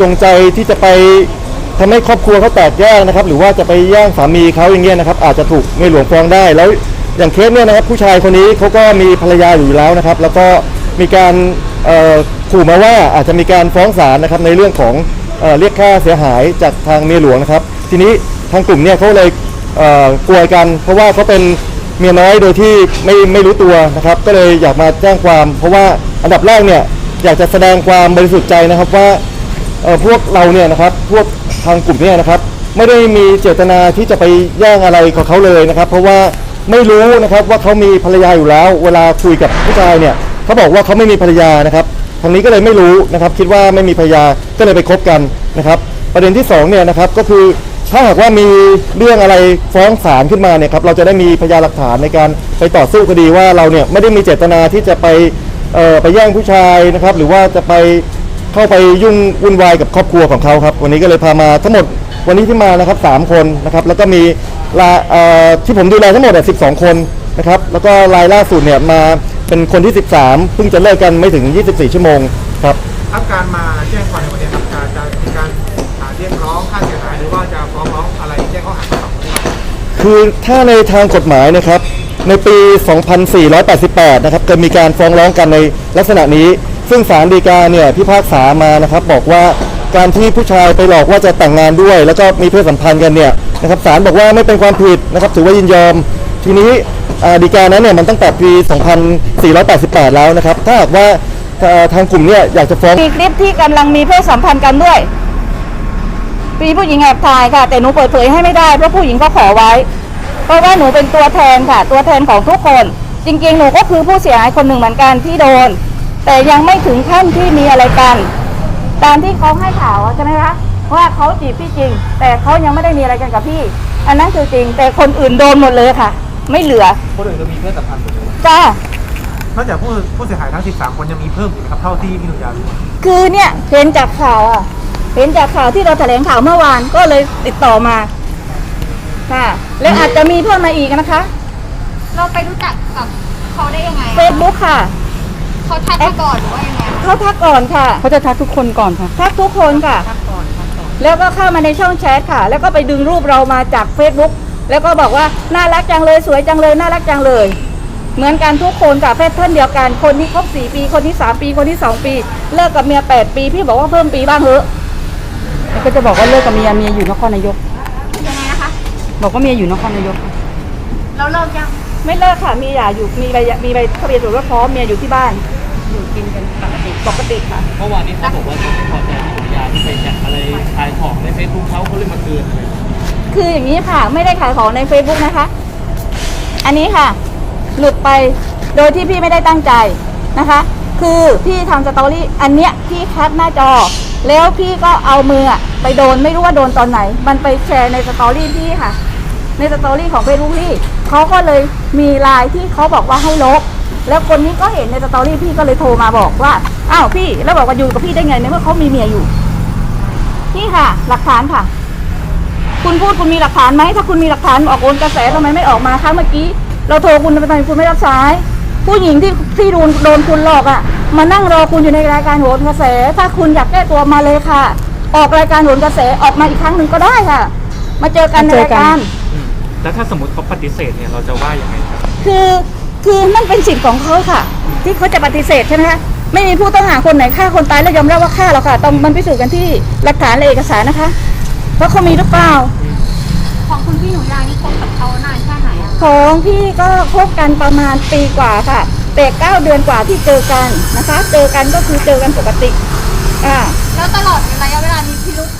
จงใจที่จะไปทำให้ครอบครัวเขาแตกแยกนะครับ หรือว่าจะไปแย่งสามีเขาอย่างเงี้ยนะครับ อาจจะถูกเมียหลวงฟ้องได้ แล้วอย่างเคสเนี่ยนะครับ ผู้ชายคนนี้เขาก็มีภรรยาอยู่แล้วนะครับ แล้วก็มีการขู่มาว่าอาจจะมีการฟ้องศาลนะครับ ในเรื่องของเอเรียกค่าเสียหายจากทางเมียหลวงนะครับ ทีนี้ทางกลุ่มเนี่ยเขาเลยกลัวกัน เพราะว่าเขาเป็นเมียน้อยโดยที่ไม่ไม่รู้ตัวนะครับ ก็เลยอยากมาแจ้งความ เพราะว่าอันดับแรกเนี่ยอยากจะแสดงความบริสุทธิ์ใจนะครับว่า พวกเราเนี่ยนะครับพวกทางกลุ่มเนี่ยนะครับ ไม่ได้มีเจตนาที่จะไปแย่งอะไรกับเขาเลยนะครับ เพราะว่าไม่รู้นะครับว่าเขามีภรรยาอยู่แล้ว เวลาคุยกับผู้ชายเนี่ยเขาบอกว่าเขาไม่มีภรรยานะครับทางนี้ก็เลยไม่รู้นะครับคิดว่าไม่มีภรรยาก็เลยไปคบกันนะครับ ประเด็นที่สองเนี่ยนะครับก็คือถ้าหากว่ามีเรื่องอะไรฟ้องศาลขึ้นมาเนี่ยครับเราจะได้มีพยานหลักฐานในการไปต่อสู้คดีว่าเราเนี่ยไม่ได้มีเจตนาที่จะไปเอ่อไปแย่งผู้ชายนะครับ หรือว่าจะไป เข้าไปยุ่งวุ่นวายกับครอบครัวของเขาครับ วันนี้ก็เลยพามาทั้งหมดวันนี้ที่มานะครับสามคนนะครับ แล้วก็มีลาเอ่อที่ผมดูแลทั้งหมดสิบสองคนนะครับ แล้วก็รายล่าสุดเนี่ยมาเป็นคนที่ 13 เพิ่งจะเลิกกันไม่ถึง 24 ชั่วโมงครับครับการมาแจ้งความในวันนี้ครับการจะมีการหาเรียกร้องค่าเสียหายหรือว่าจะฟ้องร้องอะไรแจ้งข้อหาต่อไปครับคือถ้าในทางกฎหมายนะครับในปี 2488 นะครับเคยมีการฟ้องร้องกันในลักษณะนี้ ซึ่งศาลฎีกาเนี่ยพิพากษามานะครับบอกว่าการที่ผู้ชายไปหลอกว่าจะแต่งงานด้วย แล้วก็มีเพศสัมพันธ์กันเนี่ยนะครับศาลบอกว่าไม่เป็นความผิดนะครับถือว่ายินยอม ทีนี้ฎีกานั้นเนี่ยมันตั้งแต่ปี 2488 แล้วนะครับ ถ้าหากว่าทางกลุ่มเนี่ยอยากจะฟ้องมีคลิปที่กำลังมีเพศสัมพันธ์กันด้วยมีผู้หญิงแอบถ่ายค่ะ แต่หนูเปิดเผยให้ไม่ได้เพราะผู้หญิงก็ขอไว้ เพราะว่าหนูเป็นตัวแทนค่ะ ตัวแทนของทุกคน จริงๆ หนูก็คือผู้เสียหายคนหนึ่งเหมือนกันที่โดน แต่ยังไม่ถึงขั้นที่มีอะไรกัน ตามที่เขาให้ข่าวอะใช่ไหมคะว่าเขาจีบพี่จริง แต่เขายังไม่ได้มีอะไรกันกับพี่ อันนั้นคือจริง แต่คนอื่นโดนหมดเลยค่ะ ไม่เหลือคนอื่นก็มีเพศสัมพันธ์หมดเลยจ้านอกจากผู้ผู้เสียหายทั้ง 13 คนยังมีเพิ่มอีกครับเท่าที่พี่หนุ่มยารู้คือเนี่ยเห็นจากข่าวอะ เห็นจากข่าวที่เราแถลงข่าวเมื่อวานก็เลยติดต่อมาค่ะ และอาจจะมีเพิ่มมาอีกนะคะ เราไปรู้จักกับเขาได้ยังไงเฟซบุ๊กค่ะ เขาทักมาก่อนหรือว่ายังไงเขาทักก่อนค่ะ เขาจะทักทุกคนก่อนค่ะ ทักทุกคนค่ะแล้วก็เข้ามาในช่องแชทค่ะ แล้วก็ไปดึงรูปเรามาจาก Facebook แล้วก็บอกว่าน่ารักจังเลยสวยจังเลยน่ารักจังเลย เหมือนกันทุกคนค่ะแพทเทิร์นเดียวกัน คนที่ครบ4ปีคนที่3ปีคนที่2ปี เลิกกับเมีย8ปีพี่บอกว่าเพิ่มปีบ้างเถอะแล้วก็จะบอกว่าเลิกกับเมียเมียอยู่นครนายก ยังไงนะคะ บอกว่าเมียอยู่นครนายกค่ะเราเลิกยัง ไม่เลิกค่ะมีหย่าอยู่มีใบมีใบทะเบียนสมรสพร้อมเมียอยู่ที่บ้าน อยู่กินกันปกติปกติค่ะ เมื่อวานนี้เขาบอกว่าเขาไม่พอใจที่ภรรยาที่ไปแจกอะไรขายของในเฟซบุ๊กเขาเขาเลยมาเตือนอะไรคืออย่างนี้ค่ะ ไม่ได้ขายของใน Facebook นะคะ อันนี้ค่ะ หลุดไปโดยที่พี่ไม่ได้ตั้งใจนะคะ คือพี่ทำสตอรี่อันเนี้ยพี่แคปหน้าจอ แล้วพี่ก็เอามืออะไปโดนไม่รู้ว่าโดนตอนไหน มันไปแชร์ในสตอรี่พี่ค่ะ ในสตอรี่ของเฟซบุ๊กพี่เขาก็เลยมีไลน์ที่เขาบอกว่าให้ลบ แล้วคนนี้ก็เห็นในสตอรี่พี่ก็เลยโทรมาบอกว่าอ้าวพี่แล้วบอกว่าอยู่กับพี่ได้ไงในเมื่อเขามีเมียอยู่นี่ค่ะ หลักฐานค่ะ คุณพูดคุณมีหลักฐานไหมถ้าคุณมีหลักฐานออกโอนกระแสทำไมไม่ออกมาคะเมื่อกี้ เราโทรคุณทำไมคุณไม่รับสาย ผู้หญิงที่ที่โดนโดนคุณหลอกอะ่ะ มานั่งรอคุณอยู่ในรายการโหนกระแส ถ้าคุณอยากแก้ตัวมาเลยค่ะ ออกรายการโหนกระแสออกมาอีกครั้งหนึ่งก็ได้ค่ะ มาเจอกันในมาเจอรายกันการแล้วถ้าสมมติเขาปฏิเสธเนี่ยเราจะว่าอย่างไงครับ คือ คือนั่นเป็นสิทธิ์ของเขาค่ะ ที่เขาจะปฏิเสธใช่ไหมคะไม่มีผู้ต้องหาคนไหนฆ่าคนตายแล้วยอมรับว่าฆ่าหรอกค่ะต้องมันพิสูจน์กันที่หลักฐานและเอกสารนะคะว่าเขามีหรือเปล่า ของคุณพี่หนูยานี่คบกับเขานานแค่ไหนอะของพี่ก็คบกันประมาณปีกว่าค่ะ แต่เก้าเดือนกว่าที่เจอกันนะคะ เจอกันก็คือเจอกันปกติอ่าแล้วตลอดระยะเวลามีพิรุธ